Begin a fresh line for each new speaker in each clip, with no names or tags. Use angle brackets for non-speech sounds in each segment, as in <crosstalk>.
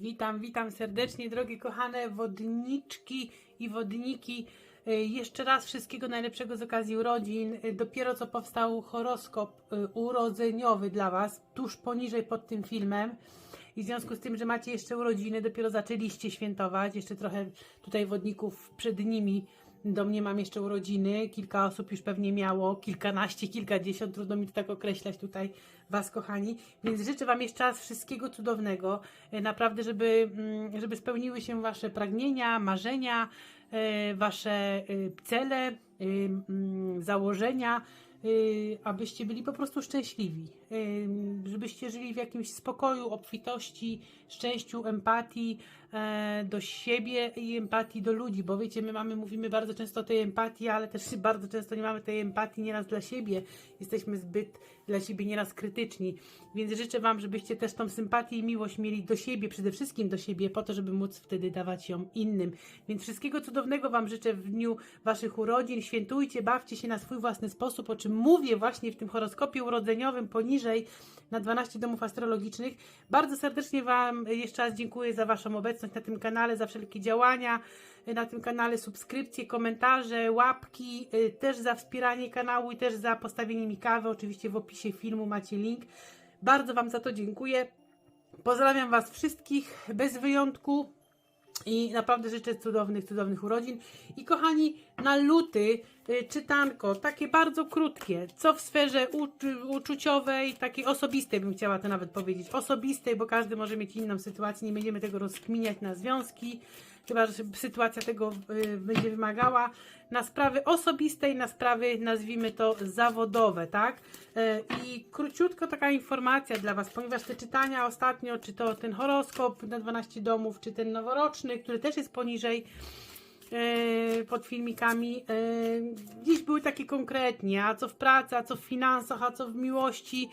Witam, witam serdecznie, drogie kochane wodniczki i wodniki. Y, Jeszcze raz wszystkiego najlepszego z okazji urodzin. Y, Dopiero co powstał horoskop y, urodzeniowy dla Was, tuż poniżej pod tym filmem. I w związku z tym, że macie jeszcze urodziny, dopiero zaczęliście świętować, jeszcze trochę tutaj wodników przed nimi do mnie mam jeszcze urodziny, kilka osób już pewnie miało, kilkanaście, kilkadziesiąt, trudno mi to tak określać tutaj Was, kochani. Więc życzę Wam jeszcze raz wszystkiego cudownego, e, naprawdę, żeby, mm, żeby spełniły się Wasze pragnienia, marzenia, e, Wasze e, cele, mm, założenia, abyście byli po prostu szczęśliwi, żebyście żyli w jakimś spokoju, obfitości, szczęściu, empatii e, do siebie i empatii do ludzi, bo wiecie, my mamy, mówimy bardzo często o tej empatii, ale też <laughs> bardzo często nie mamy tej empatii nieraz dla siebie. Jesteśmy zbyt dla siebie nieraz krytyczni. Więc życzę Wam, żebyście też tą sympatię i miłość mieli do siebie, przede wszystkim do siebie, po to, żeby móc wtedy dawać ją innym. Więc wszystkiego cudownego Wam życzę w dniu Waszych urodzin. Świętujcie, bawcie się na swój własny sposób, o czym mówię właśnie w tym horoskopie urodzeniowym poniżej na 12 domów astrologicznych. Bardzo serdecznie Wam jeszcze raz dziękuję za Waszą obecność na tym kanale, za wszelkie działania na tym kanale, subskrypcje, komentarze, łapki, y, też za wspieranie kanału i też za postawienie mi kawy. Oczywiście w opisie filmu macie link. Bardzo Wam za to dziękuję. Pozdrawiam Was wszystkich bez wyjątku i naprawdę życzę cudownych, cudownych urodzin. I kochani, na luty y, czytanko, takie bardzo krótkie, co w sferze uczu- uczuciowej, takiej osobistej bym chciała to nawet powiedzieć, osobistej, bo każdy może mieć inną sytuację, nie będziemy tego rozkminiać na związki, chyba że sytuacja tego y, będzie wymagała, na sprawy osobiste i na sprawy, nazwijmy to, zawodowe, tak? Y, I króciutko taka informacja dla Was, ponieważ te czytania ostatnio, czy to ten horoskop na 12 domów, czy ten noworoczny, który też jest poniżej e, pod filmikami, gdzieś były takie konkretnie, a co w pracy, a co w finansach, a co w miłości,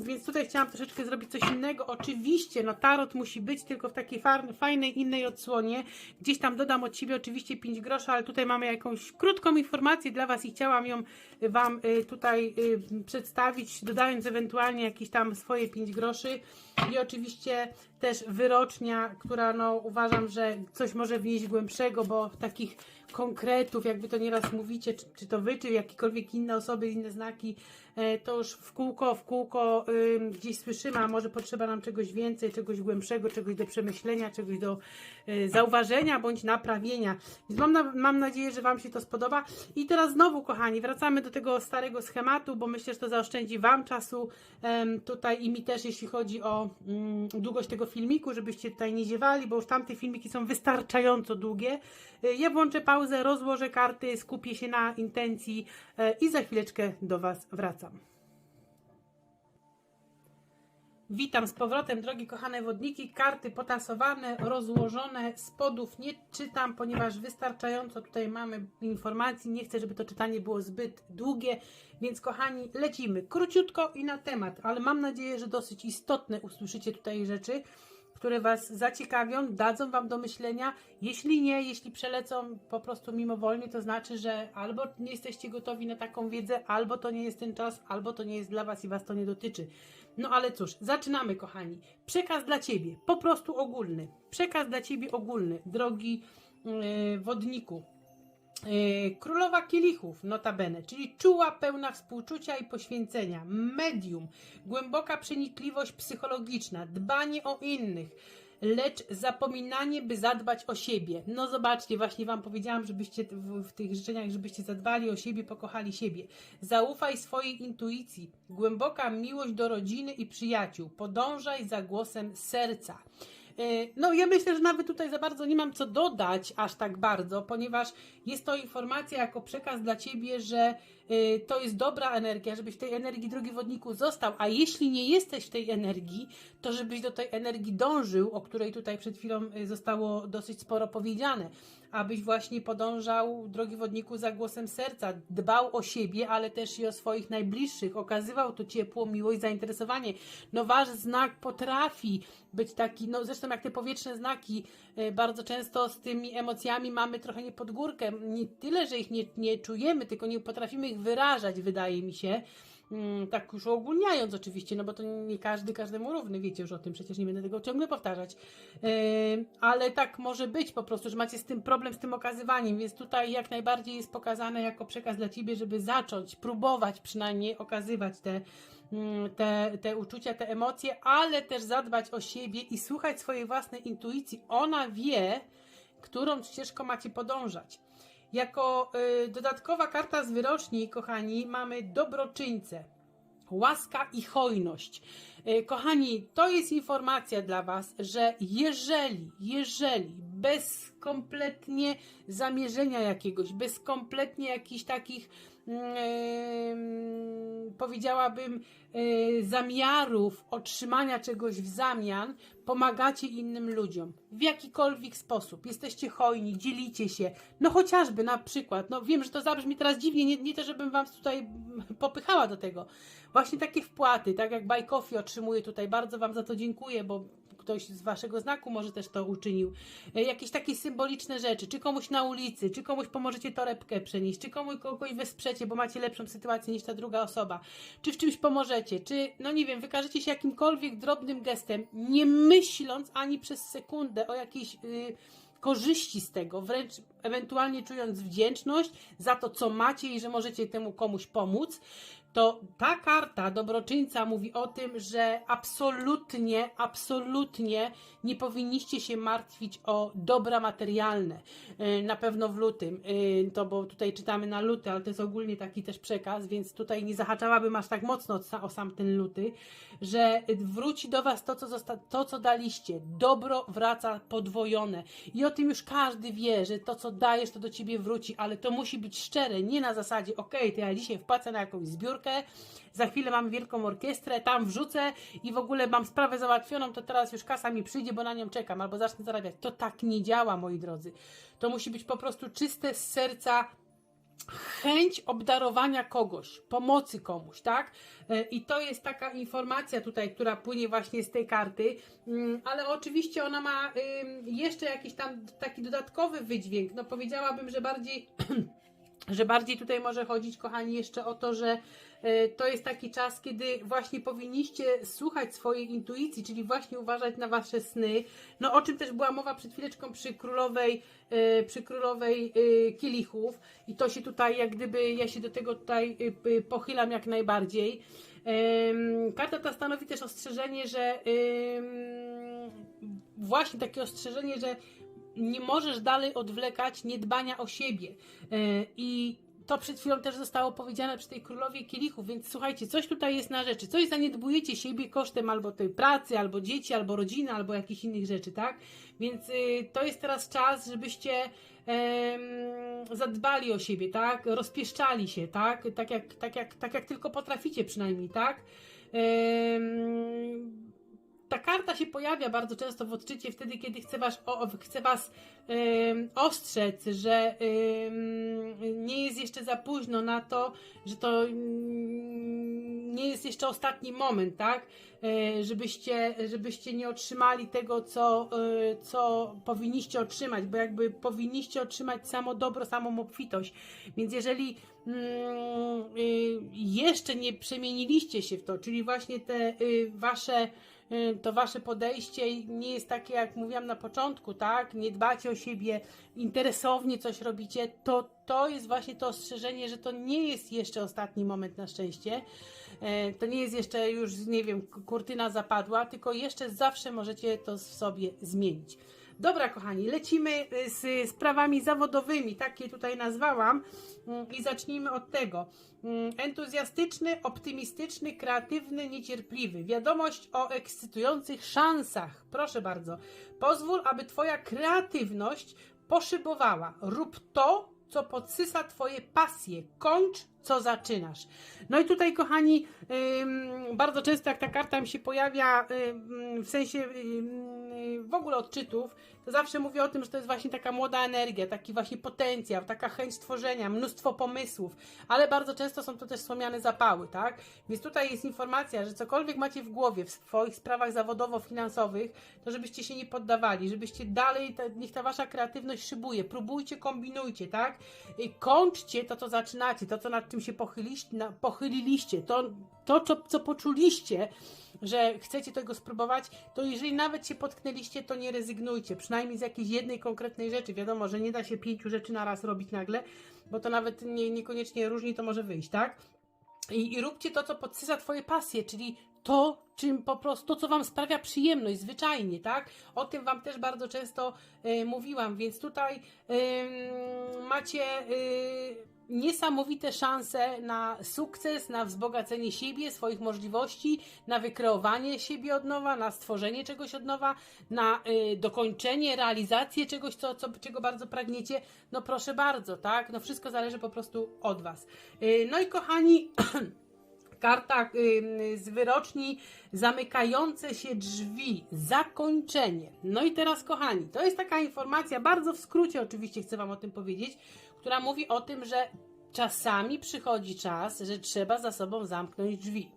więc tutaj chciałam troszeczkę zrobić coś innego. Oczywiście, no tarot musi być tylko w takiej fajnej, innej odsłonie. Gdzieś tam dodam od siebie oczywiście 5 groszy, ale tutaj mamy jakąś krótką informację dla Was i chciałam ją Wam y, tutaj y, przedstawić, dodając ewentualnie jakieś tam swoje 5 groszy. I oczywiście też wyrocznia, która no uważam, że coś może wnieść głębszego, bo takich konkretów, jakby to nieraz mówicie, czy, czy to wy, czy jakiekolwiek inne osoby, inne znaki, e, to już w kółko, w kółko gdzieś słyszymy, a może potrzeba nam czegoś więcej, czegoś głębszego, czegoś do przemyślenia, czegoś do y, zauważenia bądź naprawienia. Więc mam, na, mam nadzieję, że Wam się to spodoba. I teraz znowu, kochani, wracamy do tego starego schematu, bo myślę, że to zaoszczędzi Wam czasu tutaj i mi też, jeśli chodzi o mm, długość tego filmiku, żebyście tutaj nie ziewali, bo już tamte filmiki są wystarczająco długie. Y, Ja włączę pauzę, rozłożę karty, skupię się na intencji e, i za chwileczkę do Was wracam. Witam z powrotem, drogie kochane wodniki. Karty potasowane, rozłożone, spodów nie czytam, ponieważ wystarczająco tutaj mamy informacji. Nie chcę, żeby to czytanie było zbyt długie, więc kochani, lecimy króciutko i na temat, ale mam nadzieję, że dosyć istotne usłyszycie tutaj rzeczy, które Was zaciekawią, dadzą Wam do myślenia. Jeśli nie, jeśli przelecą po prostu mimowolnie, to znaczy, że albo nie jesteście gotowi na taką wiedzę, albo to nie jest ten czas, albo to nie jest dla Was i Was to nie dotyczy. No ale cóż, zaczynamy, kochani. Przekaz dla Ciebie, po prostu ogólny. Przekaz dla Ciebie ogólny, drogi yy, wodniku. Yy, Królowa Kielichów, notabene, czyli czuła, pełna współczucia i poświęcenia, medium, głęboka przenikliwość psychologiczna, dbanie o innych, lecz zapominanie, by zadbać o siebie. No zobaczcie, właśnie Wam powiedziałam, żebyście w, w tych życzeniach, żebyście zadbali o siebie, pokochali siebie. Zaufaj swojej intuicji, głęboka miłość do rodziny i przyjaciół, podążaj za głosem serca. E, No, ja myślę, że nawet tutaj za bardzo nie mam co dodać aż tak bardzo, ponieważ jest to informacja jako przekaz dla ciebie, że e, to jest dobra energia, żebyś w tej energii, drogi wodniku, został. A jeśli nie jesteś w tej energii, to żebyś do tej energii dążył, o której tutaj przed chwilą e, zostało dosyć sporo powiedziane. Abyś właśnie podążał, drogi wodniku, za głosem serca, dbał o siebie, ale też i o swoich najbliższych, okazywał to ciepło, miłość, zainteresowanie. No, wasz znak potrafi być taki, no zresztą jak te powietrzne znaki, e, bardzo często z tymi emocjami mamy trochę nie pod górkę. Nie tyle, że ich nie, nie czujemy, tylko nie potrafimy ich wyrażać, wydaje mi się. Mm, tak już ogólniając oczywiście, no bo to nie każdy każdemu równy, wiecie już o tym, przecież nie będę tego ciągle powtarzać, ale tak może być po prostu, że macie z tym problem, z tym okazywaniem, więc tutaj jak najbardziej jest pokazane jako przekaz dla Ciebie, żeby zacząć, próbować przynajmniej okazywać te, mm, te, te uczucia, te emocje, ale też zadbać o siebie i słuchać swojej własnej intuicji. Ona wie, którą ścieżką macie podążać. Jako y, dodatkowa karta z wyroczni, kochani, mamy dobroczyńcę. Łaska i hojność. Y, Kochani, to jest informacja dla Was, że jeżeli, jeżeli bez kompletnie zamierzenia jakiegoś, bez kompletnie jakichś takich, mm, powiedziałabym, y, zamiarów otrzymania czegoś w zamian, pomagacie innym ludziom w jakikolwiek sposób. Jesteście hojni, dzielicie się. No chociażby na przykład, no wiem, że to zabrzmi teraz dziwnie, nie, nie to, żebym wam tutaj popychała do tego. Właśnie takie wpłaty, tak jak Coffee otrzymuje tutaj, bardzo wam za to dziękuję, bo ktoś z waszego znaku może też to uczynił. E, Jakieś takie symboliczne rzeczy, czy komuś na ulicy, czy komuś pomożecie torebkę przenieść, czy komuś kogoś wesprzecie, bo macie lepszą sytuację niż ta druga osoba, czy w czymś pomożecie, czy, no nie wiem, wykażecie się jakimkolwiek drobnym gestem, nie myśląc ani przez sekundę o jakiejś... Yy, korzyści z tego, wręcz ewentualnie czując wdzięczność za to, co macie i że możecie temu komuś pomóc, to ta karta dobroczyńca mówi o tym, że absolutnie, absolutnie nie powinniście się martwić o dobra materialne. Yy, Na pewno w lutym, yy, to bo tutaj czytamy na luty, ale to jest ogólnie taki też przekaz, więc tutaj nie zahaczałabym aż tak mocno o sa- o sam ten luty, że wróci do Was to, co, zosta- to, co daliście. Dobro wraca podwojone. I o tym już każdy wie, że to, co dajesz, to do Ciebie wróci, ale to musi być szczere, nie na zasadzie, okej, to ja dzisiaj wpłacę na jakąś zbiórkę, za chwilę mam wielką orkiestrę, tam wrzucę i w ogóle mam sprawę załatwioną, to teraz już kasa mi przyjdzie, bo na nią czekam, albo zacznę zarabiać. To tak nie działa, moi drodzy. To musi być po prostu czyste z serca chęć obdarowania kogoś, pomocy komuś, tak? E, I to jest taka informacja tutaj, która płynie właśnie z tej karty, Mm, ale oczywiście ona ma jeszcze jakiś tam taki dodatkowy wydźwięk. No powiedziałabym, że bardziej <clears throat> że bardziej tutaj może chodzić, kochani, jeszcze o to, że to jest taki czas, kiedy właśnie powinniście słuchać swojej intuicji, czyli właśnie uważać na wasze sny. No o czym też była mowa przed chwileczką przy królowej, e, przy królowej e, kielichów i to się tutaj jak gdyby, ja się do tego tutaj e, e, pochylam jak najbardziej. Karta ta stanowi też ostrzeżenie, że właśnie takie ostrzeżenie, że nie możesz dalej odwlekać niedbania o siebie. E, I to przed chwilą też zostało powiedziane przy tej królowie kielichów, więc słuchajcie, coś tutaj jest na rzeczy. Coś zaniedbujecie siebie kosztem albo tej pracy, albo dzieci, albo rodziny, albo jakichś innych rzeczy, tak? Więc y, to jest teraz czas, żebyście em, zadbali o siebie, tak? Rozpieszczali się, tak? Tak jak, tak jak, tak jak tylko potraficie przynajmniej, tak? Em, ta karta się pojawia bardzo często w odczycie wtedy, kiedy chce was, o, chce was ostrzec, że nie jest jeszcze za późno na to, że to nie jest jeszcze ostatni moment, tak? E, żebyście, żebyście nie otrzymali tego, co, e, co powinniście otrzymać, bo jakby powinniście otrzymać samo dobro, samą obfitość. Więc jeżeli mm, y, jeszcze nie przemieniliście się w to, czyli właśnie te y, wasze to wasze podejście nie jest takie, jak mówiłam na początku, tak? Nie dbacie o siebie, interesownie coś robicie, to to jest właśnie to ostrzeżenie, że to nie jest jeszcze ostatni moment na szczęście. E, To nie jest jeszcze już, nie wiem, kurtyna zapadła, tylko jeszcze zawsze możecie to w sobie zmienić. Dobra, kochani, lecimy y, z sprawami zawodowymi, tak je tutaj nazwałam, Mm, i zacznijmy od tego. Mm, Entuzjastyczny, optymistyczny, kreatywny, niecierpliwy. Wiadomość o ekscytujących szansach. Proszę bardzo. Pozwól, aby Twoja kreatywność poszybowała. Rób to, co podsysa Twoje pasje. Kończ, co zaczynasz. No i tutaj, kochani, bardzo często jak ta karta mi się pojawia, w sensie w ogóle odczytów, to zawsze mówię o tym, że to jest właśnie taka młoda energia, taki właśnie potencjał, taka chęć tworzenia, mnóstwo pomysłów, ale bardzo często są to też wspomniane zapały, tak? Więc tutaj jest informacja, że cokolwiek macie w głowie w swoich sprawach zawodowo-finansowych, to żebyście się nie poddawali, żebyście dalej, ta, niech ta wasza kreatywność szybuje, próbujcie, kombinujcie, tak? I kończcie to, co zaczynacie, to, co nad czym się pochyliście, na, pochyliliście, to, to co, co poczuliście, że chcecie tego spróbować, to jeżeli nawet się potknęliście, to nie rezygnujcie, przynajmniej z jakiejś jednej konkretnej rzeczy. Wiadomo, że nie da się pięciu rzeczy na raz robić nagle, bo to nawet nie, niekoniecznie różni to może wyjść, tak? I, I róbcie to, co podsysa Twoje pasje, czyli to, czym po prostu, to, co Wam sprawia przyjemność, zwyczajnie, tak? O tym Wam też bardzo często e, mówiłam, więc tutaj em, macie e, niesamowite szanse na sukces, na wzbogacenie siebie, swoich możliwości, na wykreowanie siebie od nowa, na stworzenie czegoś od nowa, na e, dokończenie, realizację czegoś, co, co, czego bardzo pragniecie. No proszę bardzo, tak? No wszystko zależy po prostu od Was. E, no i kochani, <clears throat> karta y, z wyroczni zamykające się drzwi, zakończenie. No i teraz, kochani, to jest taka informacja, bardzo w skrócie oczywiście chcę Wam o tym powiedzieć, która mówi o tym, że czasami przychodzi czas, że trzeba za sobą zamknąć drzwi.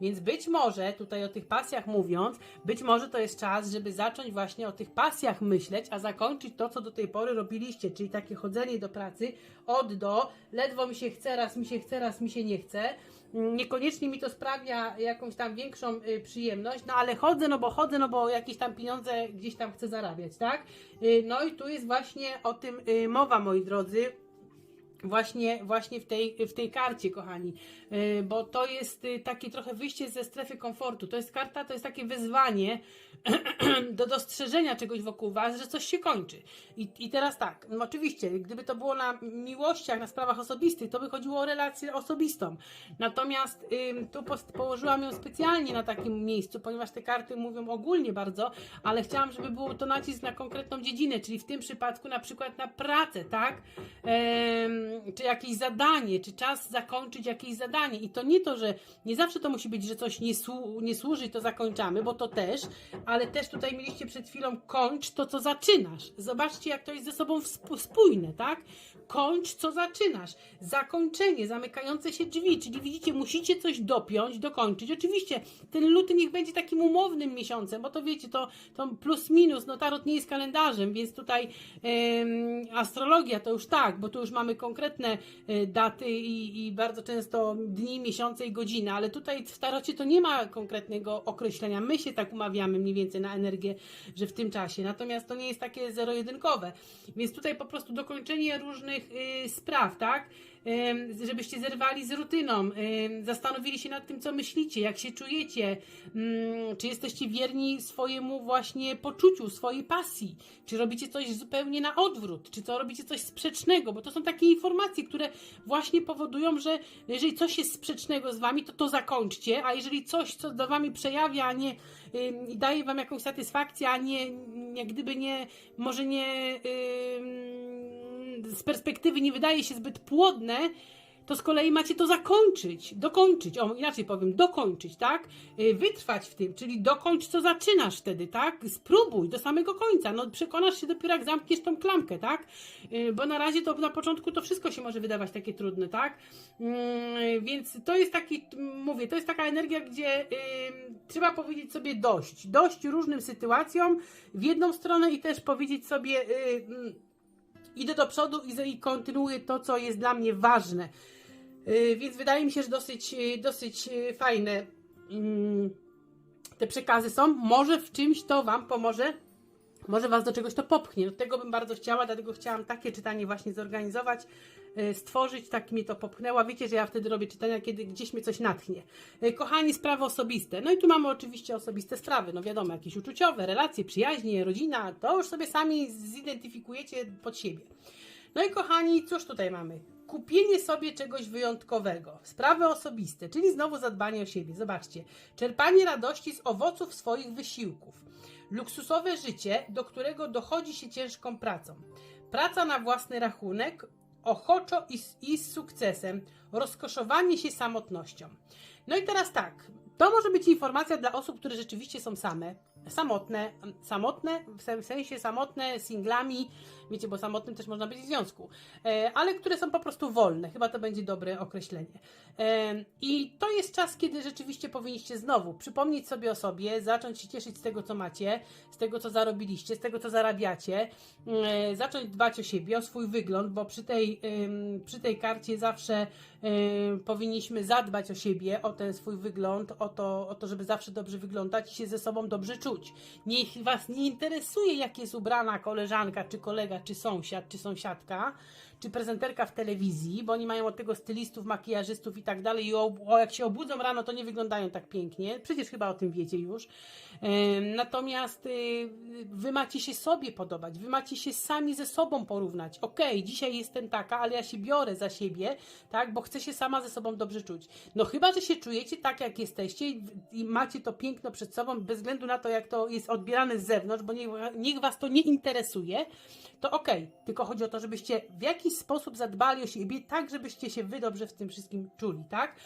Więc być może, tutaj o tych pasjach mówiąc, być może to jest czas, żeby zacząć właśnie o tych pasjach myśleć, a zakończyć to, co do tej pory robiliście, czyli takie chodzenie do pracy od do, ledwo mi się chce, raz mi się chce, raz mi się nie chce. Mm, Niekoniecznie mi to sprawia jakąś tam większą y, przyjemność, no ale chodzę, no bo chodzę, no bo jakieś tam pieniądze gdzieś tam chcę zarabiać, tak? Y, no i tu jest właśnie o tym y, mowa, moi drodzy. Właśnie, właśnie w, tej, w tej karcie, kochani, Yy, bo to jest y, takie trochę wyjście ze strefy komfortu. To jest karta, to jest takie wyzwanie <clears throat> do dostrzeżenia czegoś wokół Was, że coś się kończy. I, i teraz tak, no oczywiście, gdyby to było na miłościach, na sprawach osobistych, to by chodziło o relację osobistą. Natomiast tu położyłam ją specjalnie na takim miejscu, ponieważ te karty mówią ogólnie bardzo, ale chciałam, żeby było to nacisk na konkretną dziedzinę, czyli w tym przypadku na przykład na pracę, tak? Czy jakieś zadanie, czy czas zakończyć jakieś zadanie. I to nie to, że nie zawsze to musi być, że coś nie, słu- nie służy, to zakończamy, bo to też, ale też tutaj mieliście przed chwilą kończ to, co zaczynasz. Zobaczcie, jak to jest ze sobą spójne, tak? Kończ, co zaczynasz. Zakończenie, zamykające się drzwi, czyli widzicie, musicie coś dopiąć, dokończyć. Oczywiście ten luty niech będzie takim umownym miesiącem, bo to wiecie, to, to plus minus, no tarot nie jest kalendarzem, więc tutaj em, astrologia to już tak, bo tu już mamy konkretne e, daty i, i bardzo często dni, miesiące i godziny, ale tutaj w tarocie to nie ma konkretnego określenia. My się tak umawiamy mniej więcej na energię, że w tym czasie. Natomiast to nie jest takie zero-jedynkowe. Więc tutaj po prostu dokończenie różnych y, spraw, tak? Żebyście zerwali z rutyną, zastanowili się nad tym, co myślicie, jak się czujecie, ym, czy jesteście wierni swojemu właśnie poczuciu, swojej pasji, czy robicie coś zupełnie na odwrót, czy to robicie coś sprzecznego, bo to są takie informacje, które właśnie powodują, że jeżeli coś jest sprzecznego z wami, to to zakończcie, a jeżeli coś, co do wami przejawia, a nie daje wam jakąś satysfakcję, a nie jak gdyby nie, może nie ym, z perspektywy nie wydaje się zbyt płodne, to z kolei macie to zakończyć, dokończyć, o inaczej powiem, dokończyć, tak? Y, Wytrwać w tym, czyli dokończ, co zaczynasz wtedy, tak? Spróbuj do samego końca, no przekonasz się dopiero jak zamkniesz tą klamkę, tak? Y, Bo na razie to na początku to wszystko się może wydawać takie trudne, tak? Mm, Więc to jest taki, mówię, to jest taka energia, gdzie y, trzeba powiedzieć sobie dość, dość różnym sytuacjom w jedną stronę i też powiedzieć sobie mm, idę do przodu i, kontynuuję to, co jest dla mnie ważne. Yy, Więc wydaje mi się, że dosyć, yy, dosyć yy, fajne mm, te przekazy są. Może w czymś to Wam pomoże. Może Was do czegoś to popchnie. Do tego bym bardzo chciała, dlatego chciałam takie czytanie właśnie zorganizować, yy, stworzyć, tak mnie to popchnęła. Wiecie, że ja wtedy robię czytania, kiedy gdzieś mnie coś natchnie. Yy, Kochani, sprawy osobiste. No i tu mamy oczywiście osobiste sprawy. No wiadomo, jakieś uczuciowe, relacje, przyjaźnie, rodzina. To już sobie sami zidentyfikujecie pod siebie. No i kochani, cóż tutaj mamy? Kupienie sobie czegoś wyjątkowego, sprawy osobiste, czyli znowu zadbanie o siebie. Zobaczcie, czerpanie radości z owoców swoich wysiłków, luksusowe życie, do którego dochodzi się ciężką pracą, praca na własny rachunek, ochoczo i z, i z sukcesem, rozkoszowanie się samotnością. No i teraz tak, to może być informacja dla osób, które rzeczywiście są same, samotne, samotne w sen- w sensie samotne, singlami, wiecie, bo samotnym też można być w związku, e, ale które są po prostu wolne, chyba to będzie dobre określenie. E, I to jest czas, kiedy rzeczywiście powinniście znowu przypomnieć sobie o sobie, zacząć się cieszyć z tego, co macie, z tego, co zarobiliście, z tego, co zarabiacie, e, zacząć dbać o siebie, o swój wygląd, bo przy tej, przy tej karcie zawsze powinniśmy zadbać o siebie, o ten swój wygląd, o to, o to, żeby zawsze dobrze wyglądać i się ze sobą dobrze czuć. Niech Was nie interesuje, jak jest ubrana koleżanka, czy kolega, czy sąsiad, czy sąsiadka, czy prezenterka w telewizji, bo oni mają od tego stylistów, makijażystów i tak dalej i o, o, jak się obudzą rano, to nie wyglądają tak pięknie. Przecież chyba o tym wiecie już. Natomiast y, wy macie się sobie podobać, wy macie się sami ze sobą porównać. Okej, dzisiaj jestem taka, ale ja się biorę za siebie, tak, bo chcę się sama ze sobą dobrze czuć. No chyba, że się czujecie tak, jak jesteście i, macie to piękno przed sobą, bez względu na to, jak to jest odbierane z zewnątrz, bo niech, niech was to nie interesuje, to okej. Tylko chodzi o to, żebyście w jakiś sposób zadbali o siebie, tak, żebyście się wy dobrze w tym wszystkim czuli, tak?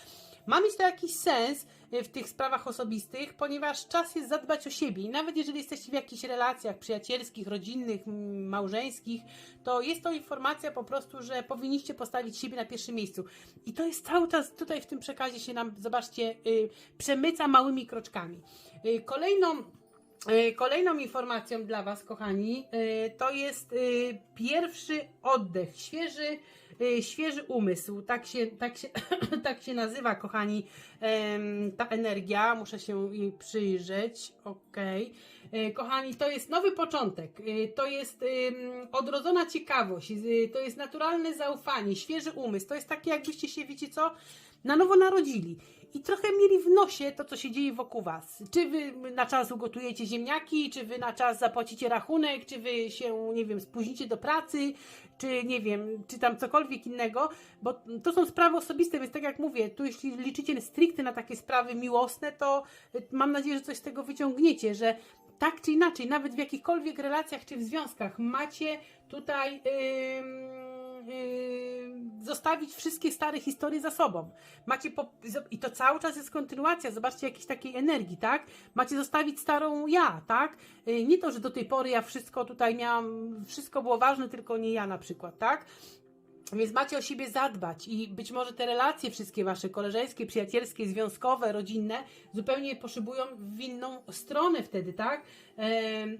Ma mieć to jakiś sens y, w tych sprawach osobistych, ponieważ czas jest zadbać o siebie. I nawet jeżeli jesteście w jakichś relacjach przyjacielskich, rodzinnych, małżeńskich, to jest to informacja po prostu, że powinniście postawić siebie na pierwszym miejscu. I to jest cały czas tutaj w tym przekazie się nam, zobaczcie, y, przemyca małymi kroczkami. Y, kolejną. Y, Kolejną informacją dla Was, kochani, y, to jest y, pierwszy oddech, świeży, świeży umysł. Tak się, tak się, <clears throat> tak się nazywa, kochani, ta energia. Muszę się jej przyjrzeć. Y, Kochani, to jest nowy początek. To jest odrodzona ciekawość. To jest naturalne zaufanie, świeży umysł. To jest takie, jakbyście się, wiecie co, na nowo narodzili. I trochę mieli w nosie to, co się dzieje wokół Was. Czy Wy na czas ugotujecie ziemniaki, czy Wy na czas zapłacicie rachunek, czy Wy się, nie wiem, spóźnicie do pracy, czy nie wiem, czy tam cokolwiek innego, bo to są sprawy osobiste, więc tak jak mówię, tu jeśli liczycie stricte na takie sprawy miłosne, to mam nadzieję, że coś z tego wyciągniecie, że tak czy inaczej, nawet w jakichkolwiek relacjach czy w związkach macie tutaj ym, zostawić wszystkie stare historie za sobą. Macie po, I to cały czas jest kontynuacja, zobaczcie jakiejś takiej energii, tak? Macie zostawić starą ja, tak? Y, Nie to, że do tej pory ja wszystko tutaj miałam, wszystko było ważne, tylko nie ja na przykład, tak? Więc macie o siebie zadbać i być może te relacje wszystkie wasze koleżeńskie, przyjacielskie, związkowe, rodzinne zupełnie poszybują w inną stronę wtedy, tak?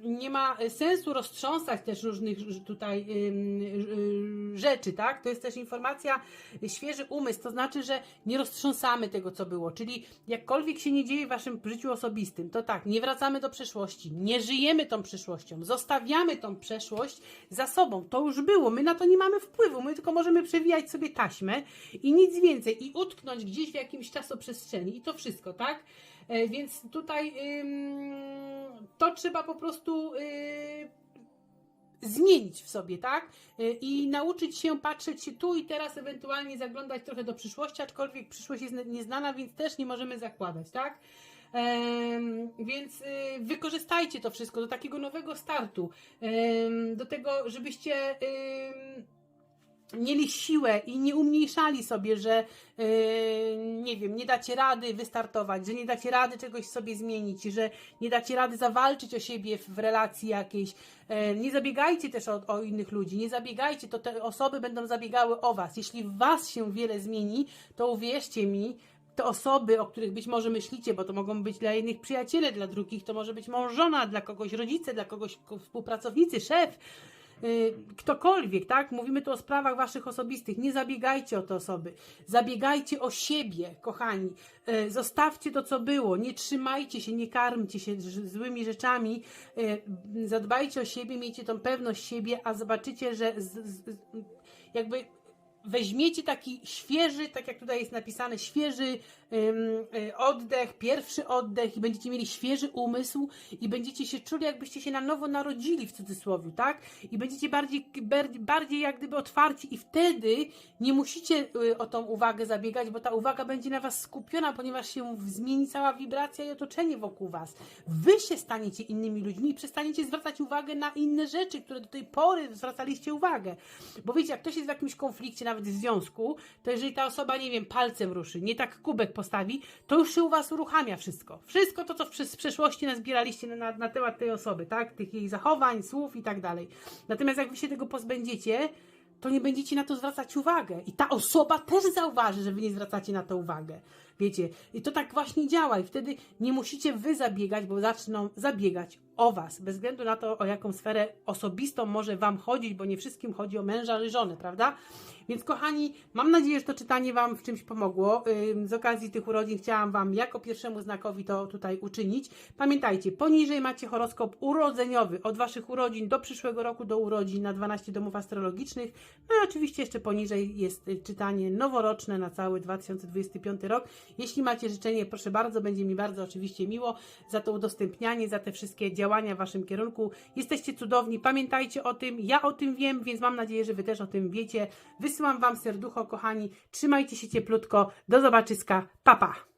Nie ma sensu roztrząsać też różnych tutaj rzeczy, tak? To jest też informacja świeży umysł, to znaczy, że nie roztrząsamy tego, co było, czyli jakkolwiek się nie dzieje w waszym życiu osobistym, to tak, nie wracamy do przeszłości, nie żyjemy tą przyszłością, zostawiamy tą przeszłość za sobą, to już było, my na to nie mamy wpływu, my tylko możemy przewijać sobie taśmę i nic więcej i utknąć gdzieś w jakimś czasoprzestrzeni i to wszystko, tak? E, Więc tutaj to trzeba po prostu y, zmienić w sobie, tak? Y, I nauczyć się patrzeć tu i teraz, ewentualnie zaglądać trochę do przyszłości, aczkolwiek przyszłość jest nieznana, więc też nie możemy zakładać, tak? Więc y, wykorzystajcie to wszystko do takiego nowego startu, do tego, żebyście mieli siłę i nie umniejszali sobie, że yy, nie wiem, nie dacie rady wystartować, że nie dacie rady czegoś sobie zmienić, że nie dacie rady zawalczyć o siebie w, relacji jakiejś. Yy, nie zabiegajcie też o, o innych ludzi, nie zabiegajcie, to te osoby będą zabiegały o was. Jeśli w was się wiele zmieni, to uwierzcie mi, te osoby, o których być może myślicie, bo to mogą być dla jednych przyjaciele, dla drugich to może być mąż, żona, dla kogoś rodzice, dla kogoś ko- współpracownicy, szef, ktokolwiek, tak? Mówimy tu o sprawach waszych osobistych. Nie zabiegajcie o te osoby. Zabiegajcie o siebie, kochani. Y, Zostawcie to, co było. Nie trzymajcie się, nie karmcie się złymi rzeczami. Y, Zadbajcie o siebie, miejcie tą pewność siebie, a zobaczycie, że z, z, jakby weźmiecie taki świeży, tak jak tutaj jest napisane, świeży y, oddech, pierwszy oddech i będziecie mieli świeży umysł i będziecie się czuli, jakbyście się na nowo narodzili w cudzysłowie, tak? I będziecie bardziej, bardziej jak gdyby otwarci i wtedy nie musicie y, o tą uwagę zabiegać, bo ta uwaga będzie na was skupiona, ponieważ się zmieni cała wibracja i otoczenie wokół was. Wy się staniecie innymi ludźmi i przestaniecie zwracać uwagę na inne rzeczy, które do tej pory zwracaliście uwagę. Bo wiecie, jak ktoś jest w jakimś konflikcie, nawet w związku, to jeżeli ta osoba, nie wiem, palcem ruszy, nie tak kubek postawi, to już się u Was uruchamia wszystko. Wszystko to, co w przeszłości nazbieraliście na, na, na temat tej osoby, tak? Tych jej zachowań, słów i tak dalej. Natomiast jak Wy się tego pozbędziecie, to nie będziecie na to zwracać uwagę. I ta osoba też zauważy, że wy nie zwracacie na to uwagę. Wiecie, i to tak właśnie działa, i wtedy nie musicie wy zabiegać, bo zaczną zabiegać o was, bez względu na to, o jaką sferę osobistą może wam chodzić, bo nie wszystkim chodzi o męża czy żonę, prawda? Więc kochani, mam nadzieję, że to czytanie wam w czymś pomogło. Z okazji tych urodzin chciałam wam jako pierwszemu znakowi to tutaj uczynić. Pamiętajcie, poniżej macie horoskop urodzeniowy od waszych urodzin do przyszłego roku do urodzin na 12 domów astrologicznych. No i oczywiście jeszcze poniżej jest y, czytanie noworoczne na cały 2025 rok. Jeśli macie życzenie, proszę bardzo, będzie mi bardzo oczywiście miło za to udostępnianie, za te wszystkie działania w waszym kierunku. Jesteście cudowni, pamiętajcie o tym, ja o tym wiem, więc mam nadzieję, że wy też o tym wiecie. Wysyłam wam serducho, kochani, trzymajcie się cieplutko, do zobaczyska, papa! Pa.